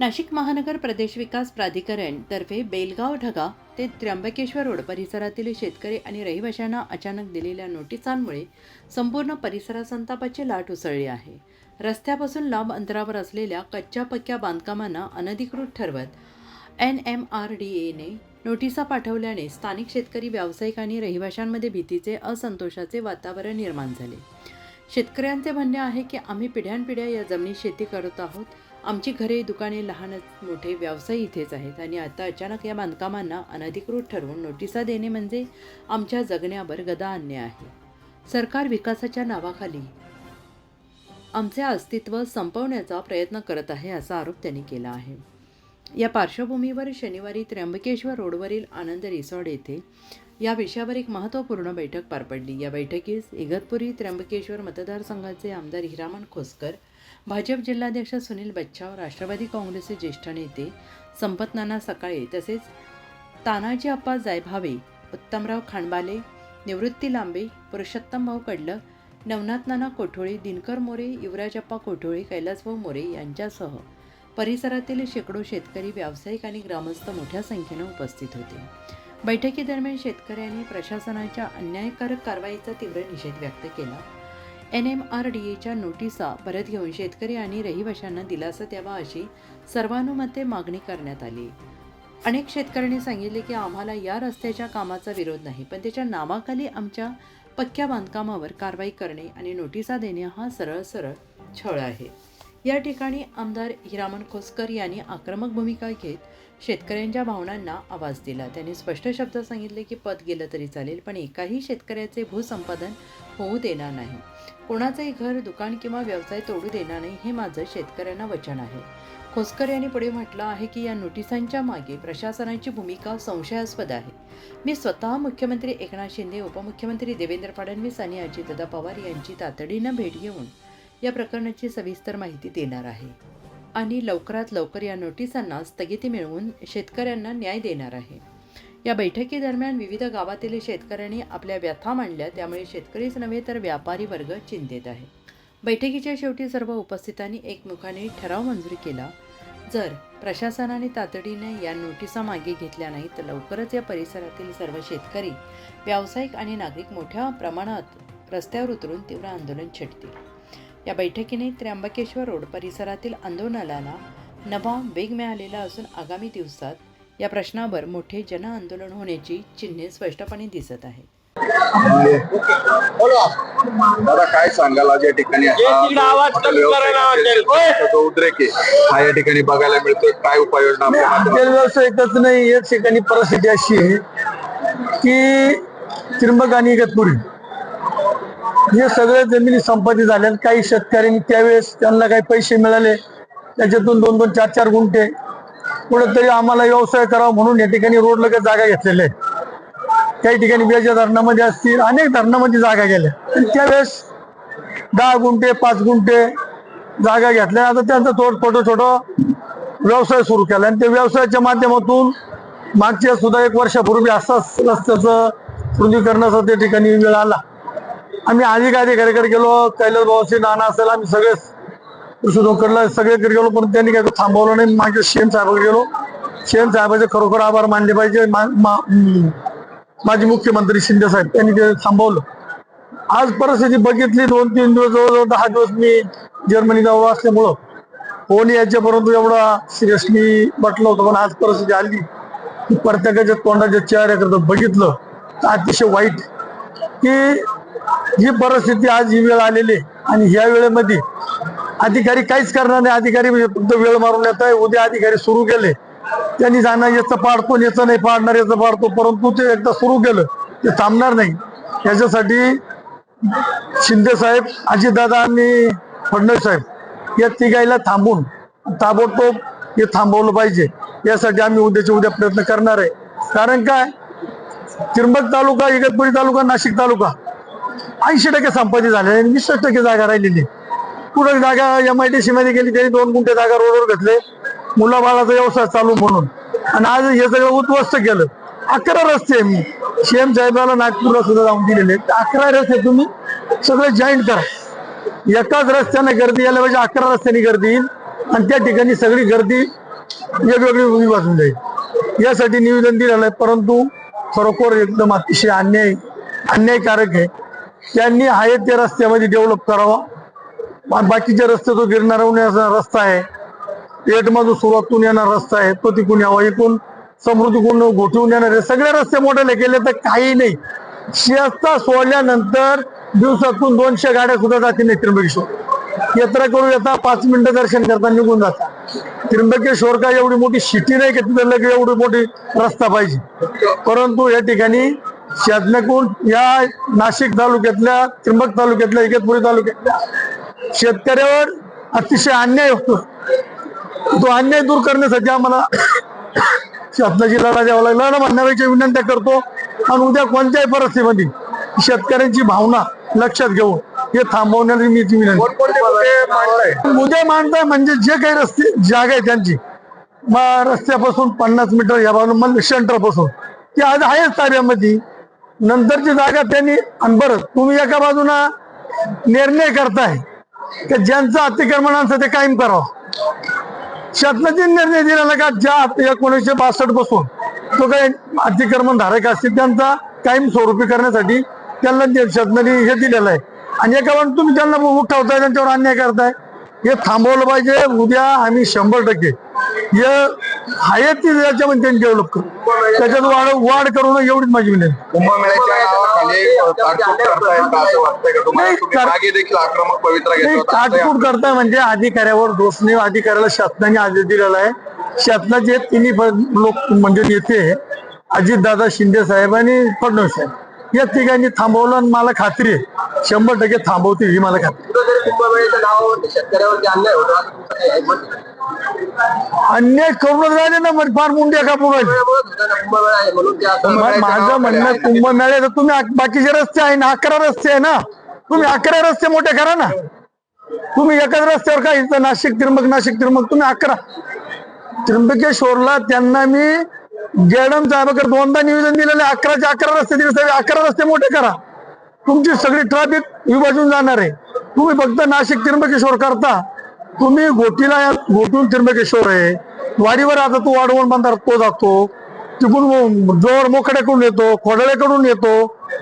नाशिक महानगर प्रदेश विकास प्राधिकरण तर्फे बेलगाव ढगा ते त्र्यंबकेश्वर रोड परिसरातील शेतकरी आणि रहिवाशांना अचानक दिलेल्या नोटिसांमुळे संपूर्ण परिसरात संतापाची लाट उसळली आहे. रस्त्यापासून लांब अंतरावर असलेल्या कच्च्या पक्क्या बांधकामांना अनधिकृत ठरवत एन एम आर डी एने नोटिसा पाठवल्याने स्थानिक शेतकरी व्यावसायिक आणि रहिवाशांमध्ये भीतीचे असंतोषाचे वातावरण निर्माण झाले. शेतकऱ्यांचे म्हणणे आहे की आम्ही पिढ्यानपिढ्या या जमिनीत शेती करत आहोत. आमची घरे दुकाने लहान मोठे व्यवसाय इथेच आहेत आणि आता अचानक या बांधकामांना अनधिकृत ठरवून नोटिसा देणे म्हणजे आमच्या जगण्यावर गदा आणणे आहे. सरकार विकासाच्या नावाखाली आमचे अस्तित्व संपवण्याचा प्रयत्न करत आहे असा आरोप त्यांनी केला आहे. या पार्श्वभूमीवर शनिवारी त्र्यंबकेश्वर रोडवरील आनंद रिसॉर्ट येथे या विषयावर एक महत्त्वपूर्ण बैठक पार पडली. या बैठकीस इगतपुरी त्र्यंबकेश्वर मतदारसंघाचे आमदार हिरामण खोसकर भाजप जिल्हाध्यक्ष सुनील बच्चाव राष्ट्रवादी काँग्रेसचे ज्येष्ठ नेते संपत नाना सकाळे तसेच तानाजी अप्पा जायभावे उत्तमराव खांडबाले निवृत्ती लांबे पुरुषोत्तम भाऊ कडलं नवनाथ नाना कोठोळे दिनकर मोरे युवराजप्पा कोठोळे कैलासभाऊ मोरे यांच्यासह परिसरातील शेकडो शेतकरी व्यावसायिक आणि ग्रामस्थ मोठ्या संख्येनं उपस्थित होते. बैठकीदरम्यान शेतकऱ्यांनी प्रशासनाच्या अन्यायकारक कारवाईचा तीव्र निषेध व्यक्त केला. एन एम आर डी एच्या नोटिसा परत घेऊन शेतकरी आणि रहिवाशांना दिलासा द्यावा अशी सर्वानुमते मागणी करण्यात आली. अनेक शेतकऱ्यांनी सांगितले की आम्हाला या रस्त्याच्या कामाचा विरोध नाही पण त्याच्या नावाखाली आमच्या पक्क्या बांधकामावर कारवाई करणे आणि नोटिसा देणे हा सरळ सरळ छळ आहे. या ठिकाणी आमदार हिरामन खोसकर यांनी आक्रमक भूमिका घेत शेतकऱ्यांच्या भावनांना आवाज दिला. त्यांनी स्पष्ट शब्दात सांगितले की पद गेलं तरी चालेल पण एकाही शेतकऱ्याचे भूसंपादन होऊ देणार नाही. कोणाचंही घर दुकान किंवा व्यवसाय तोडू देणार नाही हे माझं शेतकऱ्यांना वचन आहे. खोसकर यांनी पुढे म्हटलं आहे की या नोटिसांच्या मागे प्रशासनाची भूमिका संशयास्पद आहे. मी स्वतः मुख्यमंत्री एकनाथ शिंदे उपमुख्यमंत्री देवेंद्र फडणवीस आणि अजितदा पवार यांची तातडीनं भेट घेऊन या प्रकरणाची सविस्तर माहिती देणार आहे आणि लवकरात लवकर या नोटिसांना स्थगिती मिळवून शेतकऱ्यांना न्याय देणार आहे. या बैठकीदरम्यान विविध गावातील शेतकऱ्यांनी आपल्या व्यथा मांडल्या त्यामुळे शेतकरीच नव्हे तर व्यापारी वर्ग चिंतेत आहे. बैठकीच्या शेवटी सर्व उपस्थितांनी एकमुखाने ठराव मंजूर केला. जर प्रशासनाने तातडीने या नोटिसा मागे घेतल्या नाही तर लवकरच या परिसरातील सर्व शेतकरी व्यावसायिक आणि नागरिक मोठ्या प्रमाणात रस्त्यावर उतरून तीव्र आंदोलन छेडतील. या बैठकीने त्र्यंबकेश्वर रोड परिसरातील आंदोलनाला नवा वेग मिळालेला असून आगामी दिवसात या प्रश्नावर मोठे जनआंदोलन होण्याची चिन्हे स्पष्टपणे दिसत आहेत. दादा काय सांगाल आज या ठिकाणी? हा! जो उद्रेक आहे. हा या ठिकाणी बघायला मिळतोय. काय उपाययोजना आपल्या? व्यावसायिकच नाही या ठिकाणी परिस्थिती अशी आहे की त्र्यंबक आणि इगतपुरी हे सगळे जमिनी संपादित झाल्या काही शेतकऱ्यांनी त्यावेळेस त्यांना काही पैसे मिळाले. त्याच्यातून दोन दोन चार चार गुंठे कुठेतरी आम्हाला व्यवसाय करावा म्हणून या ठिकाणी रोड लगत जागा घेतलेल्या आहेत काही ठिकाणी वेळच्या धरणामध्ये असतील अनेक धरणामध्ये जागा गेल्या. आणि त्यावेळेस दहा गुंठे पाच गुंठे जागा घेतल्या. आता त्यांचा थोडं छोटं छोटं व्यवसाय सुरू केला. आणि त्या व्यवसायाच्या माध्यमातून मागच्या सुद्धा एक वर्षापूर्वी असाच रस्त्याचं रुंदीकरणाचा त्या ठिकाणी वेळ आला. आम्ही अधिक अधिकाऱ्याकडे गेलो. कैलास भावाचे नाना असेल आम्ही सगळेच कृषी सगळे सगळेकडे गेलो पण त्यांनी काय थांबवलं नाही. मागे सीएम साहेबाकडे गेलो. सीएम साहेबाचे खरोखर आभार मानले पाहिजे. मा- माजी मुख्यमंत्री शिंदे साहेब त्यांनी ते थांबवलं. आज परिस्थिती बघितली दोन तीन दिवस जवळजवळ दहा दिवस मी जर्मनी जवळ असल्यामुळं. फोन यायच्या परंतु एवढा सिरियसली म्हटलं होतं पण आज परिस्थिती आली. की प्रत्येकाच्या तोंडाच्या चेहऱ्याकरता बघितलं तर अतिशय वाईट. की ही परिस्थिती आज ही वेळ आलेली आहे. आणि ह्या वेळेमध्ये अधिकारी काहीच करणार नाही. अधिकारी म्हणजे फक्त वेळ मारून येत आहे उद्या अधिकारी सुरू केले. त्यांनी जाणार याचं पाडतो याचं नाही पाडणार याचं पाडतो. परंतु ते एकदा सुरू केलं ते थांबणार नाही. याच्यासाठी शिंदे साहेब अजितदादा आणि फडणवीस साहेब या तिघाईला थांबून ताबडतोब हे थांबवलं पाहिजे. यासाठी आम्ही उद्याच्या उद्या प्रयत्न करणार आहे. कारण काय? त्रिंबक तालुका इगतपुरी तालुका नाशिक तालुका ऐंशी टक्के संपत्ती झाले आणि वीस टक्के जागा राहिलेली कुठं जागा एम आय डी सी मध्ये गेली त्यांनी दोन गुंठे जागा रोडवर घेतले. मुलाबाळाचा व्यवसाय चालू म्हणून. आणि आज हे सगळं उद्ध्वस्त केलं. अकरा रस्ते मी. सीएम साहेबाला नागपूरला सुद्धा जाऊन दिलेले. अकरा रस्ते तुम्ही सगळे जॉईंट करा. एकाच रस्त्याने गर्दी यायला पाहिजे अकरा रस्त्याने गर्दी येईल. आणि त्या ठिकाणी सगळी गर्दी वेगवेगळी उभी बसून जाईल. यासाठी निवेदन दिलेलं आहे. परंतु खरोखर एकदम अतिशय अन्याय अन्यायकारक आहे. त्यांनी आहे ते रस्त्यामध्ये डेव्हलप करावा. बाकीचे रस्ते तो गिरणाराहून येणारा रस्ता आहे. पेठमधून सुरुवातून येणारा रस्ता आहे. तो तिकून यावा. इकून समृद्धीकडून येणार येणारे सगळे रस्ते मोठे केले तर काही नाही. शिस्ता सोडल्यानंतर दिवसातून दोनशे गाड्या सुद्धा जातील नाही त्र्यंबकेश्वर. यात्रा करू येता पाच मिनिटं दर्शन करता निघून जाता त्र्यंबकेश्वर का एवढी मोठी सिटी नाही की तिथं लगे एवढी मोठी रस्ता पाहिजे. परंतु या ठिकाणी शासनाकडून या नाशिक तालुक्यातल्या त्र्यंबक तालुक्यातल्या इगतपुरी तालुक्यातल्या शेतकऱ्यावर अतिशय अन्याय होतो. तो अन्याय दूर करण्यासाठी आम्हाला शासनाची लढा द्यावा लागला. लढा म्हणण्यापेक्षा विनंत्या करतो आणि उद्या कोणत्याही परिस्थितीमध्ये शेतकऱ्यांची भावना लक्षात घेऊन हे थांबवण्याची मी ती विनंती. उद्या मांडताय म्हणजे जे काही रस्ते जागा आहे त्यांची मग रस्त्यापासून पन्नास मीटर या बाजून मग सेंटरपासून ते ती आज आहेच ताब्यामध्ये. नंतरची जागा त्यांनी आणि बरं तुम्ही एका बाजूला निर्णय करताय. की ज्यांचं अतिक्रमणांचं ते कायम करावं शासनाचे निर्णय दिलेला का ज्या एकोणीसशे बासष्टपासून तो काही अतिक्रमण धारक असतील त्यांचा कायम स्वरूपी करण्यासाठी त्यांना ते शासनाने हे दिलेलं आहे. आणि एका तुम्ही त्यांना उठवताय त्यांच्यावर अन्याय करताय. हे थांबवलं पाहिजे उद्या आम्ही शंभर टक्के. हे आहे ती याच्यामध्ये त्यांनी डेव्हलप करू त्याच्यात वाढ वाढ करू नये एवढीच माझी विनंती. काटकूट करताय म्हणजे अधिकाऱ्यावर दोष नाही अधिकाऱ्याला शासनाने आदेश दिलेला आहे. शासनाचे तिन्ही लोक म्हणजे नेते अजितदादा शिंदे साहेब आणि फडणवीस साहेब या तिघांनी थांबवलं आणि मला खात्री आहे शंभर टक्के थांबवतील ही मला खात्री शेतकऱ्यावरती अन्याय होतो अन्य अन्याय करून राहिले ना मग फार मुंड्या कापून राहिले माझं म्हणणं कुंभमेळे तर तुम्ही बाकीचे रस्ते आहे ना अकरा रस्ते आहे ना. तुम्ही अकरा रस्ते मोठे करा ना. तुम्ही एकाच रस्त्यावर काय इथं नाशिक त्र्यंबक नाशिक तिरमक तुम्ही अकरा. त्र्यंबकेश्वरला त्यांना मी गेडम साहेबाकडे दोनदा निवेदन दिलेले अकराचे अकरा रस्ते दिले साहेब अकरा रस्ते मोठे करा. तुमची सगळी ट्रॅफिक विभाजून जाणार आहे. तुम्ही फक्त नाशिक त्र्यंबकेश्वर करता. तुम्ही गोटीला गोटून त्र्यंबकेश्वर आहे. वाडीवर आता तो वाढवून बांधार तो जातो. तिकडून जोर मोकड्याकडून येतो खोडळ्याकडून येतो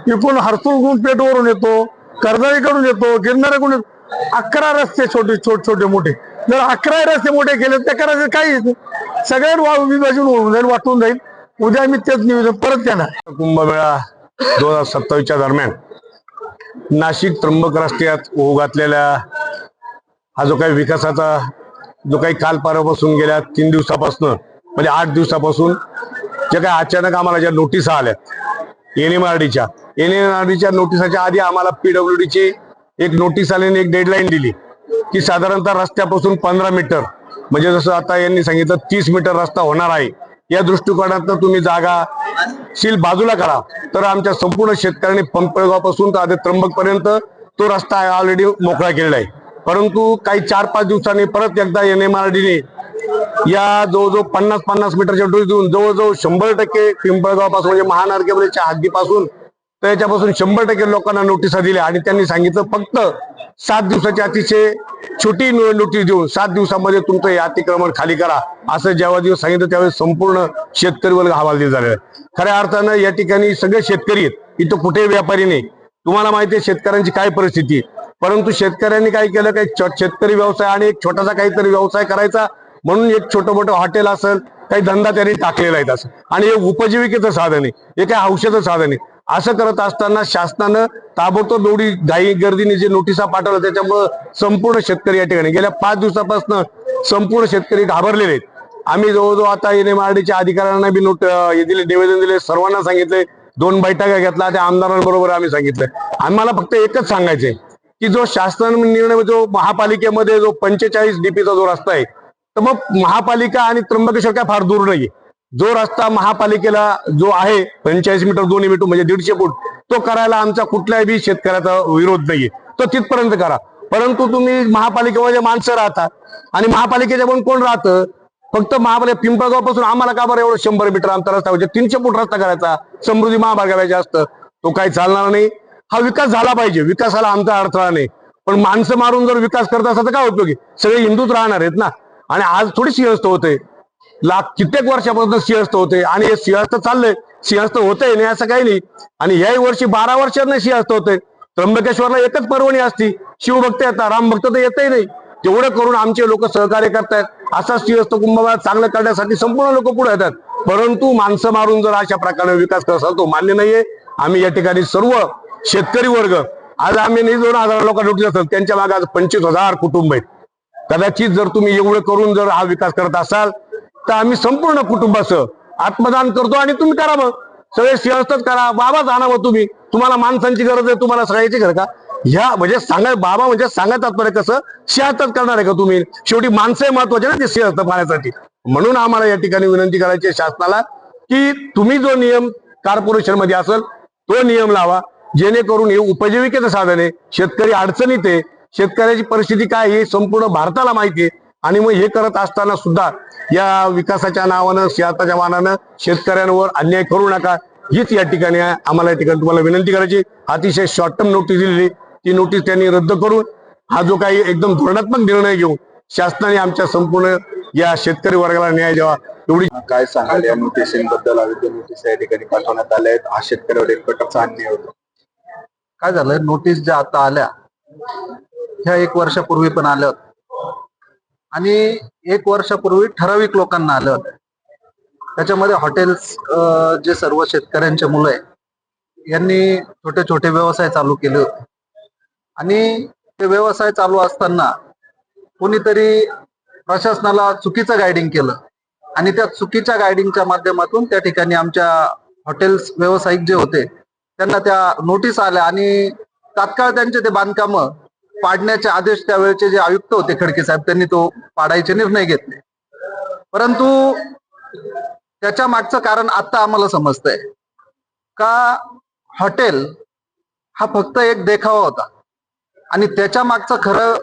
इकडून हरसूळकडून पेठवरून येतो कर्जाळीकडून येतो गिरणाऱ्याकडून येतो. अकरा रस्ते छोटे छोटे छोटे मोठे. जर अकरा रस्ते मोठे केले तर करायचं काही सगळ्यात वा- विभाजन होऊन जाईल वाटून जाईल. उद्या मी तेच निवेदन परत येणार कुंभमेळा दोन हजार सत्तावीसच्या दरम्यान नाशिक त्र्यंबक रस्त्यात ओघ घातलेल्या हा जो काही विकासाचा जो काही काल परवापासून गेल्या तीन दिवसापासून म्हणजे आठ दिवसापासून जे काही अचानक आम्हाला ज्या नोटीस आल्या एन एम आर डीच्या एन एम आर डीच्या नोटिसाच्या आधी आम्हाला पीडब्ल्यू डीची एक नोटीस आली आणि एक डेडलाईन दिली की साधारणतः रस्त्यापासून पंधरा मीटर म्हणजे जसं आता यांनी सांगितलं तीस मीटर रस्ता होणार आहे. या दृष्टिकोनातनं तुम्ही जागा सील बाजूला करा. तर आमच्या संपूर्ण शेतकऱ्यांनी पंपळगावपासून तर आधी त्र्यंबकपर्यंत तो रस्ता ऑलरेडी मोकळा केलेला आहे. परंतु काही चार पाच दिवसांनी परत एकदा एन एम आर डीने या जवळजवळ पन्नास पन्नास मीटरच्या डोस देऊन जवळजवळ शंभर टक्के पिंपळगावपासून म्हणजे महानगरपालिकेच्या हद्दीपासून तर याच्यापासून शंभर टक्के लोकांना नोटिसा दिल्या आणि त्यांनी सांगितलं फक्त सात दिवसाची अतिशय छोटी नोटीस देऊन सात दिवसामध्ये तुमचं हे अतिक्रमण खाली करा. असं जेव्हा दिवस सांगितलं त्यावेळेस संपूर्ण शेतकरी वर्ग हवालदिल झालेला आहे. खऱ्या अर्थानं या ठिकाणी सगळे शेतकरी आहेत. इथं कुठेही व्यापारी नाही. तुम्हाला माहिती आहे शेतकऱ्यांची काय परिस्थिती परंतु शेतकऱ्यांनी काय केलं काही शेतकरी व्यवसाय आणि एक छोटासा काहीतरी व्यवसाय करायचा म्हणून एक छोटं मोठं हॉटेल असेल काही धंदा त्यांनी टाकलेला आहे असं आणि हे उपजीविकेचं साधन आहे हे काय औषधं साधन आहे. असं करत असताना शासनानं ताबडतोब एवढी घाई गर्दीने जे नोटिसा पाठवलं त्याच्यामुळं संपूर्ण शेतकरी या ठिकाणी गेल्या पाच दिवसापासून संपूर्ण शेतकरी घाबरलेले आहेत. आम्ही जवळजवळ आता एन एम आर डीच्या अधिकाऱ्यांना बी नोट हे दिले निवेदन दिले सर्वांना सांगितले दोन बैठका घेतला त्या आमदारांबरोबर आम्ही सांगितलंय आम्हाला फक्त एकच सांगायचंय की जो शासन निर्णय जो महापालिकेमध्ये जो पंचेचाळीस डीपीचा जो रस्ता आहे तर मग महापालिका आणि त्र्यंबकेश्वर काय फार दूर नाहीये. जो रस्ता महापालिकेला जो आहे पंचेचाळीस मीटर दोन्ही मीटर म्हणजे दीडशे फूट तो करायला आमचा कुठल्याही बी शेतकऱ्याचा विरोध नाहीये. तो तिथपर्यंत करा. परंतु तुम्ही महापालिकेमध्ये माणसं राहता आणि महापालिकेच्या पण कोण राहतं फक्त महापालिका पिंपळगावपासून आम्हाला का बरं एवढं शंभर मीटर अंतर रस्ता म्हणजे तीनशे फूट रस्ता करायचा समृद्धी महामार्गाला जास्त तो काही चालणार नाही. हा विकास झाला पाहिजे. विकासाला आमचा अडथळा नाही. पण माणसं मारून जर विकास करत असा तर काय उपयोगी सगळे हिंदूच राहणार आहेत ना? आणि आज थोडी सिंहस्थ होते. लाख कित्येक वर्षापासून सिंहस्थ होते. आणि हे सिंहस्थ चाललंय. सिंहस्थ होतंय नाही असं काही नाही. आणि याही वर्षी बारा वर्षांना सिंहस्थ होतंय. त्र्यंबकेश्वरला एकच पर्वणी असती. शिवभक्त येतात. रामभक्त तर येतही नाही. तेवढं करून आमचे लोक सहकार्य करतायत असा सिंहस्थ कुंभमेळा चांगलं करण्यासाठी संपूर्ण लोक पुढे येतात. परंतु माणसं मारून जर अशा प्रकारे विकास करत असाल तो मान्य नाहीये. आम्ही या ठिकाणी सर्व शेतकरी वर्ग. आज आम्ही नाही दोन हजार लोक लुटले असतात त्यांच्या मागे आज पंचवीस हजार कुटुंब आहेत. कदाचित जर तुम्ही एवढं करून जर हा विकास करत असाल तर आम्ही संपूर्ण कुटुंबासह आत्मदान करतो आणि तुम्ही करा मग. सगळे सिंहस्थच करा बाबाच आणावं तुम्ही. तुम्हाला माणसांची गरज आहे तुम्हाला सगळ्याची गरज का? ह्या म्हणजे सांगा बाबा म्हणजे सांगा तात्पर्य कसं? सिंहस्थच करणार आहे का तुम्ही? शेवटी माणसं महत्त्वाचे ना ते सिंहस्थ पाहण्यासाठी. म्हणून आम्हाला या ठिकाणी विनंती करायची आहे शासनाला की तुम्ही जो नियम कॉर्पोरेशनमध्ये असेल तो नियम लावा. जेणेकरून हे उपजीविकेचं साधन आहे. शेतकरी अडचणीत आहे. शेतकऱ्याची परिस्थिती काय हे संपूर्ण भारताला माहिती आहे. आणि मग हे करत असताना सुद्धा या विकासाच्या नावानं सिंहाताच्या मानानं शेतकऱ्यांवर अन्याय करू नका. हीच या ठिकाणी आहे. आम्हाला या ठिकाणी तुम्हाला विनंती करायची. अतिशय शॉर्ट टर्म नोटीस दिलेली. ती नोटीस त्यांनी रद्द करून हा जो काही एकदम धोरणात्मक निर्णय घेऊन शासनाने आमच्या संपूर्ण या शेतकरी वर्गाला न्याय द्यावा. एवढी काय सांगाल या नोटिसींबद्दल नोटीस या ठिकाणी पाठवण्यात आल्या आहेत हा शेतकऱ्यावर एक अन्याय होतो. काय झालंय नोटीस ज्या आता आल्या ह्या एक वर्षापूर्वी पण आल्या आणि एक वर्षापूर्वी ठराविक लोकांना आल्या होतं त्याच्यामध्ये हॉटेल्स जे सर्व शेतकऱ्यांचे मुलं आहे यांनी छोटे छोटे व्यवसाय चालू केले होते. आणि ते व्यवसाय चालू असताना कोणीतरी प्रशासनाला चुकीचं गायडिंग केलं. आणि त्या चुकीच्या गायडिंगच्या माध्यमातून त्या ठिकाणी आमच्या हॉटेल्स व्यावसायिक जे होते त्यांना त्या नोटीस आल्या आणि तात्काळ त्यांचे ते बांधकाम पाडण्याचे आदेश त्यावेळेचे जे आयुक्त होते खडके साहेब त्यांनी तो पाडायचे निर्णय घेतले. परंतु त्याच्या मागचं कारण आता आम्हाला समजतंय. का हॉटेल हा फक्त एक देखावा होता आणि त्याच्या मागचं खरं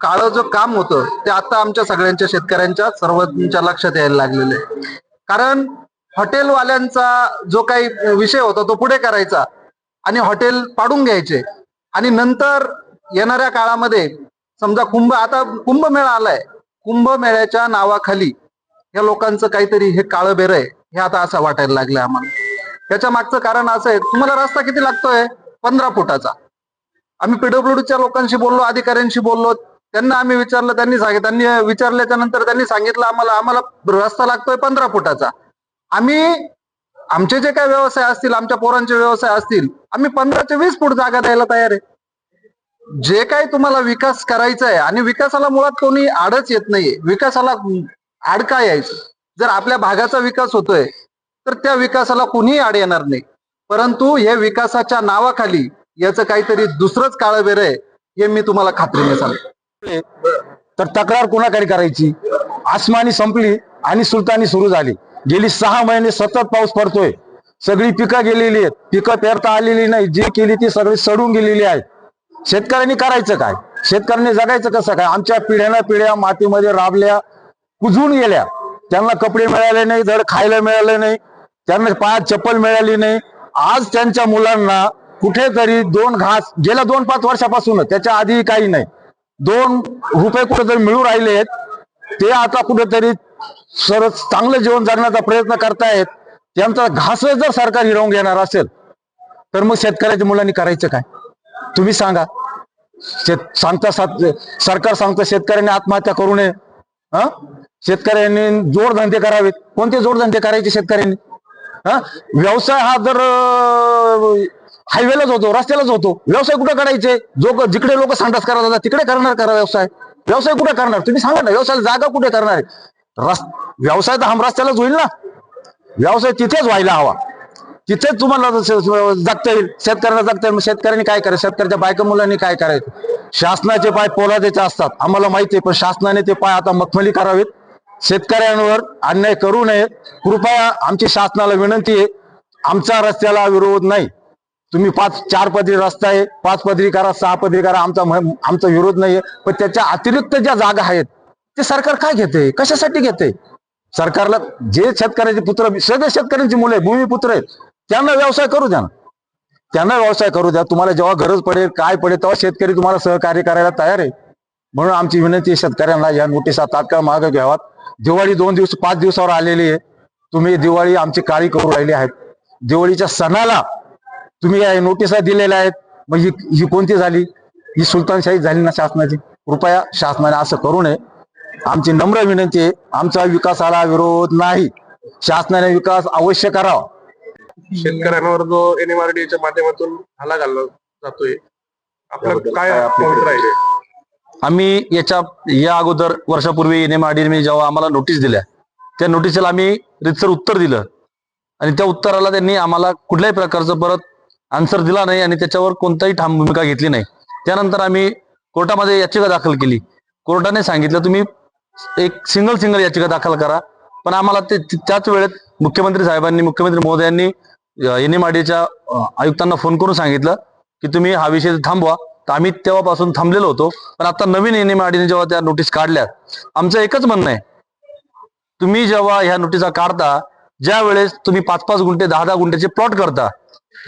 काळं जो काम होतं ते आता आमच्या सगळ्यांच्या शेतकऱ्यांच्या सर्वांच्या लक्षात यायला लागलेलं आहे. कारण हॉटेलवाल्यांचा जो काही विषय होता तो पुढे करायचा. आणि हॉटेल पाडून घ्यायचे. आणि नंतर येणाऱ्या काळामध्ये समजा कुंभ आता कुंभमेळा आलाय. कुंभमेळ्याच्या नावाखाली या लोकांचं काहीतरी हे काळं बेर आहे हे आता असं वाटायला लागलं आम्हाला. त्याच्या मागचं कारण असं आहे तुम्हाला रस्ता किती लागतोय? पंधरा फुटाचा. आम्ही पीडब्ल्यूडीच्या लोकांशी बोललो अधिकाऱ्यांशी बोललो. त्यांना आम्ही विचारलं त्यांनी सांगितलं त्यांनी विचारल्याच्या नंतर त्यांनी सांगितलं आम्हाला आम्हाला रस्ता लागतोय पंधरा फुटाचा. आम्ही आमचे जे काही व्यवसाय असतील आमच्या पोरांचे व्यवसाय असतील आम्ही पंधरा ते वीस फूट जागा द्यायला तयार आहे. जे काही तुम्हाला विकास करायचा आहे आणि विकासाला मुळात कोणी आडच येत नाहीये. विकासाला आड काय यायचं. जर आपल्या भागाचा विकास होतोय तर त्या विकासाला कुणीही आड येणार नाही. परंतु हे विकासाच्या नावाखाली याचं काहीतरी दुसरंच काळबेर आहे हे मी तुम्हाला खात्रीने सांगतो. तर तक्रार कोणाकडे करायची? आसमानी संपली आणि सुलतानी सुरू झाली. गेली सहा महिने सतत पाऊस पडतोय. सगळी पिकं गेलेली आहेत. पिकं पेरता आलेली नाही. जी केली ती सगळी सडून गेलेली आहे. शेतकऱ्यांनी करायचं काय? शेतकऱ्यांनी जगायचं कसं काय? आमच्या पिढ्याना पिढ्या मातीमध्ये राबल्या कुजून गेल्या. त्यांना कपडे मिळाले नाही धड खायला मिळाले नाही. त्यांना पायात चप्पल मिळाली नाही. आज त्यांच्या मुलांना कुठेतरी दोन घास गेल्या दोन पाच वर्षापासून त्याच्या आधी काही नाही. दोन रुपये कुठेतरी मिळू राहिले आहेत. ते आता कुठेतरी सरच चांगलं जीवन जगण्याचा प्रयत्न करतायत. त्यांचा घास जर सरकार हिरवून घेणार असेल तर मग शेतकऱ्याच्या मुलांनी करायचं काय? तुम्ही सांगा. शेत सांगता सात- सरकार सांगतं शेतकऱ्यांनी आत्महत्या करू नये. हा? शेतकऱ्यांनी जोडधंदे करावेत. कोणते जोडधंदे करायचे शेतकऱ्यांनी? हा? व्यवसाय हा जर हायवेलाच होतो रस्त्यालाच होतो. व्यवसाय कुठे करायचे? जो जिकडे लोक सांडास करायला जातात तिकडे करणार करा व्यवसाय? व्यवसाय कुठे करणार? तुम्ही सांगा ना व्यवसाय जागा कुठे करणार आहे? रस व्यवसाय तर हम रस्त्यालाच होईल ना. व्यवसाय तिथेच व्हायला हवा. तिथेच तुम्हाला जगता येईल. शेतकऱ्यांना जगता येईल. शेतकऱ्यांनी काय करायचं? शेतकऱ्याच्या बायका मुलांनी काय करायचं? शासनाचे पाय पोलादेचे असतात. आम्हाला माहिती आहे पण शासनाने ते पाय आता मखमली करावेत. शेतकऱ्यांवर अन्याय करू नये कृपया आमची शासनाला विनंती आहे. आमचा रस्त्याला विरोध नाही. तुम्ही पाच चार पदरी रस्ता आहे. पाच पदरी करा सहा पदरी करा. आमचा म- आमचा विरोध नाही आहे पण त्याच्या अतिरिक्त ज्या जागा आहेत ते सरकार काय घेते? कशासाठी घेते? सरकारला जे शेतकऱ्याचे पुत्र सगळे शेतकऱ्यांची मुलं आहे भूमिपुत्र आहेत त्यांना व्यवसाय करू द्या ना. त्यांना व्यवसाय करू द्या. तुम्हाला जेव्हा गरज पडेल काय पडेल तेव्हा शेतकरी तुम्हाला सहकार्य करायला तयार आहे. म्हणून आमची विनंती आहे शेतकऱ्यांना या नोटिसा तात्काळ मागे घ्यावात. दिवाळी दोन दिवस पाच दिवसावर आलेली आहे. तुम्ही दिवाळी आमची काळी करू राहिली आहेत. दिवाळीच्या सणाला तुम्ही या नोटिसा दिलेल्या आहेत. मग ही ही कोणती झाली? ही सुलतानशाही झाली ना शासनाची? कृपया शासनाने असं करू नये. आमची नम्र विनंती आहे आमचा विकासाला विरोध नाही. शासनाने विकास अवश्य करावा. शेतकऱ्यांवर जो एनएमआरडीच्या माध्यमातून हाला घालला जातोय आपलं काय आहे आम्ही याच्या या अगोदर वर्षापूर्वी एन जेव्हा आम्हाला नोटीस दिल्या त्या नोटीसला आम्ही रितसर उत्तर दिलं. आणि त्या उत्तराला त्यांनी आम्हाला कुठल्याही प्रकारचं परत आन्सर दिला नाही आणि त्याच्यावर कोणताही ठाम भूमिका घेतली नाही. त्यानंतर आम्ही कोर्टामध्ये याचिका दाखल केली. कोर्टाने सांगितलं तुम्ही एक सिंगल सिंगल याचिका दाखल करा. पण आम्हाला ते त्याच वेळेत मुख्यमंत्री साहेबांनी मुख्यमंत्री महोदयांनी एनएमआरडीच्या आयुक्तांना फोन करून सांगितलं की तुम्ही हा विषय थांबवा. तर आम्ही तेव्हापासून थांबलेलो होतो. पण आता नवीन एनएमआरडीने जेव्हा त्या नोटीस काढल्या आमचं एकच म्हणणं आहे. तुम्ही जेव्हा ह्या नोटिसा काढता ज्या वेळेस तुम्ही पाच पाच गुंठे दहा दहा गुंठ्याचे प्लॉट करता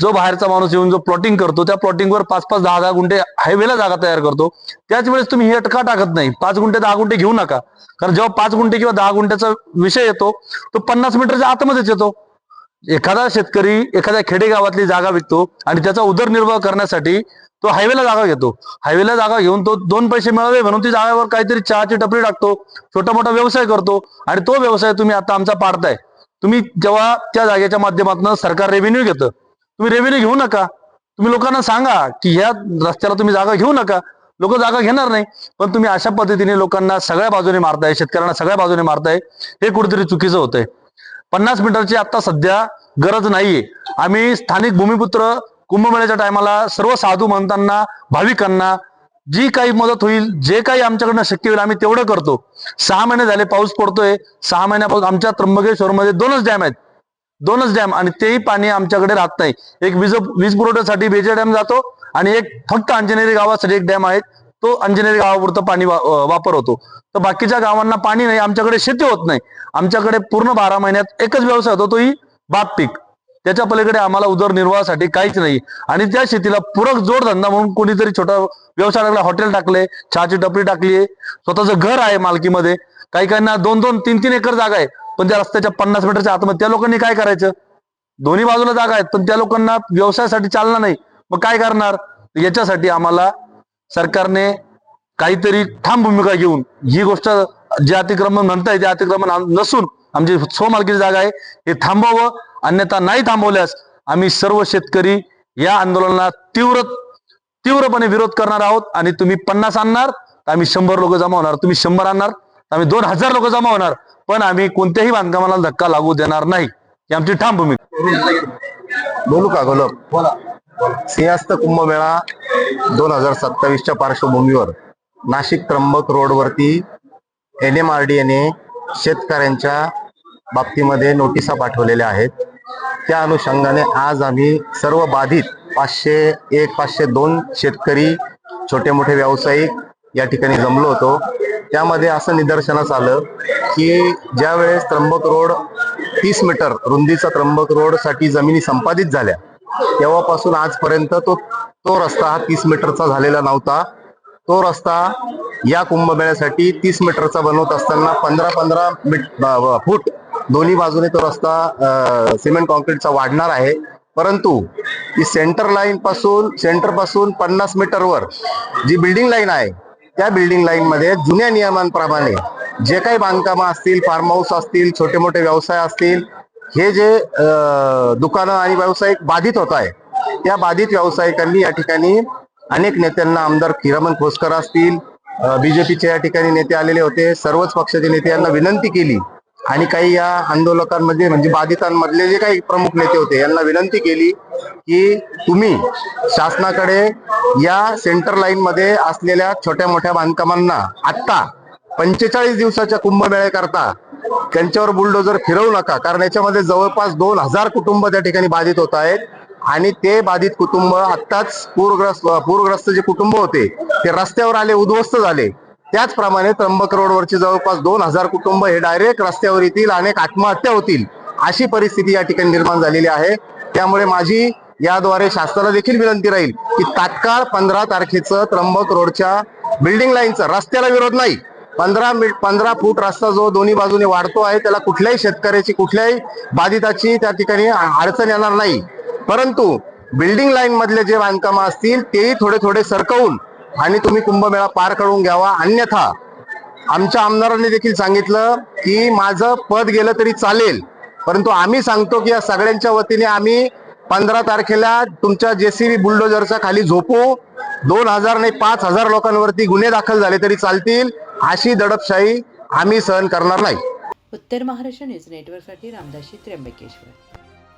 जो बाहेरचा माणूस येऊन जो प्लॉटिंग करतो त्या प्लॉटिंगवर पाच पाच दहा दहा गुंठे हायवेला जागा तयार करतो. त्याच वेळेस तुम्ही हे अटका टाकत नाही. पाच गुंठे दहा गुंठे घेऊ नका. कारण जेव्हा पाच गुंठे किंवा दहा गुंठ्याचा विषय येतो तो पन्नास मीटरच्या आतमध्येच येतो. एखादा शेतकरी एखाद्या खेडेगावातली जागा विकतो आणि त्याचा उदरनिर्वाह करण्यासाठी तो हायवेला जागा घेतो. हायवेला जागा घेऊन तो दोन पैसे मिळावे म्हणून ती जागेवर काहीतरी चहाची टपरी टाकतो छोटा मोठा व्यवसाय करतो आणि तो व्यवसाय तुम्ही आता आमचा पाडताय. तुम्ही जेव्हा त्या जागेच्या माध्यमातून सरकार रेव्हेन्यू घेतं तुम्ही रेव्हेन्यू घेऊ नका. तुम्ही लोकांना सांगा की ह्या रस्त्याला तुम्ही जागा घेऊ नका. लोक जागा घेणार नाही. पण तुम्ही अशा पद्धतीने लोकांना सगळ्या बाजूने मारताय शेतकऱ्यांना सगळ्या बाजूने मारताय हे कुठेतरी चुकीचं होतंय. पन्नास मीटरची आता सध्या गरज नाहीये. आम्ही स्थानिक भूमिपुत्र कुंभमेळ्याच्या टायमाला सर्व साधू म्हणताना भाविकांना जी काही मदत होईल जे काही आमच्याकडनं शक्य होईल आम्ही तेवढं करतो. सहा महिने झाले पाऊस पडतोय. सहा महिन्यापासून आमच्या त्र्यंबकेश्वरमध्ये दोनच डॅम आहेत. दोनच डॅम आणि तेही पाणी आमच्याकडे राहत नाही. एक वीज वीज पुरवठ्यासाठी बेजे डॅम जातो आणि एक फक्त अंजनेरी गावासाठी एक डॅम आहे. तो अंजनेरी गावापुरतं पाणी वा- वापर होतो. तर बाकीच्या गावांना पाणी नाही आमच्याकडे शेती होत नाही. आमच्याकडे पूर्ण बारा महिन्यात एकच व्यवसाय होतो तोही भात पीक. त्याच्या पलीकडे आम्हाला उदरनिर्वाहासाठी काहीच नाही. आणि त्या शेतीला पूरक जोडधंदा म्हणून कोणीतरी छोटा व्यवसाय टाकला हॉटेल टाकले चहाची टपरी टाकली स्वतःचं घर आहे मालकीमध्ये. काही काहींना दोन दोन तीन तीन एकर जागा आहे. पण त्या रस्त्याच्या पन्नास मीटरच्या आतमध्ये त्या लोकांनी काय करायचं? दोन्ही बाजूला जागा आहेत पण त्या लोकांना व्यवसायासाठी चालना नाही. मग काय करणार? याच्यासाठी आम्हाला सरकारने काहीतरी ठाम भूमिका घेऊन ही गोष्ट जे अतिक्रमण म्हणताय ते अतिक्रमण नसून आमची स्वमालकीची जागा आहे हे थांबवावं. अन्यथा नाही थांबवल्यास आम्ही सर्व शेतकरी या आंदोलनाला तीव्र तीव्रपणे विरोध करणार आहोत आणि तुम्ही पन्नास आणणार आम्ही शंभर लोक जमा होणार. तुम्ही शंभर आणणार आम्ही दोन हजार लोक जमा होणार पण आम्ही कोणत्याही बांधकामाला धक्का लागू देणार नाही. ही आमची ठाम भूमिका. बोलू का गोलब बोला. सिंहस्थ कुंभमेळा दोन हजार सत्तावीसच्या पार्श्वभूमीवर नाशिक त्र्यंबक रोडवरती एन एम आर डी एने शेतकऱ्यांच्या बाबतीमध्ये नोटिसा पाठवलेल्या आहेत. त्या अनुषंगाने आज आम्ही सर्व बाधित पाचशे एक पाचशे दोन शेतकरी छोटे मोठे व्यावसायिक या ठिकाणी जमलो होतो. त्यामध्ये असं निदर्शनास आलं की ज्या वेळेस त्र्यंबक रोड तीस मीटर रुंदीचा त्र्यंबक रोडसाठी जमिनी संपादित झाल्या तेव्हापासून आजपर्यंत तो तो रस्ता हा तीस मीटरचा झालेला नव्हता. तो रस्ता या कुंभमेळ्यासाठी तीस मीटरचा बनवत असताना पंधरा पंधरा मीट फूट दोन्ही बाजूने तो रस्ता सिमेंट कॉन्क्रीटचा वाढणार आहे. परंतु ती सेंटर लाईन पासून सेंटरपासून पन्नास मीटरवर जी बिल्डिंग लाईन आहे त्या बिल्डिंग लाईन मध्ये जुन्या नियमांप्रमाणे जे काही बांधकामं असतील फार्म हाऊस असतील छोटे मोठे व्यवसाय असतील हे जे दुकानं आणि व्यावसायिक बाधित होत आहे त्या बाधित व्यावसायिकांनी या ठिकाणी अनेक नेत्यांना आमदार किरमन खोसकर असतील बीजेपीचे या ठिकाणी नेते आलेले होते. सर्वच पक्षाचे नेते यांना विनंती केली आणि काही या आंदोलकांमध्ये म्हणजे बाधितांमधले जे काही प्रमुख नेते होते यांना विनंती केली की तुम्ही शासनाकडे या सेंटर लाईन मध्ये असलेल्या छोट्या मोठ्या बांधकामांना आत्ता पंचेचाळीस दिवसाच्या कुंभमेळ्याकरता त्यांच्यावर बुलडोजर फिरवू नका कारण याच्यामध्ये जवळपास दोन हजार कुटुंब त्या ठिकाणी बाधित होत आहेत. आणि ते बाधित कुटुंब आत्ताच पूरग्रस्त पूरग्रस्त जे कुटुंब होते ते रस्त्यावर आले उद्ध्वस्त झाले. त्याचप्रमाणे त्र्यंबक रोडवरची जवळपास दोन हजार कुटुंब हे डायरेक्ट रस्त्यावर येतील अनेक आत्महत्या होतील अशी परिस्थिती या ठिकाणी निर्माण झालेली आहे. त्यामुळे माझी याद्वारे शासनाला देखील विनंती राहील की तात्काळ पंधरा तारखेचं त्र्यंबक रोडच्या बिल्डिंग लाईनचं रस्त्याला विरोध नाही. पंधरा मी पंधरा फूट रस्ता जो दोन्ही बाजूने वाढतो आहे त्याला कुठल्याही शेतकऱ्याची कुठल्याही बाधिताची त्या ठिकाणी अडचण येणार नाही. परंतु बिल्डिंग लाईन मधले जे बांधकाम असतील तेही थोडे थोडे सरकवून आणि तुम्ही कुंभमेळा पार करून घ्यावा. अन्यथा आमच्या आमदारांनी देखील सांगितलं की माझं पद गेलं तरी चालेल. परंतु आम्ही सांगतो की या सगळ्यांच्या वतीने आम्ही पंधरा तारखेला तुमच्या जेसीबी बुलडोजरच्या खाली झोपू. दोन हजार नाही पाच हजार लोकांवरती गुन्हे दाखल झाले तरी चालतील. अशी दडपशाही आम्ही सहन करणार नाही. उत्तर महाराष्ट्र न्यूज नेटवर्कसाठी रामदासी त्र्यंबकेश्वर.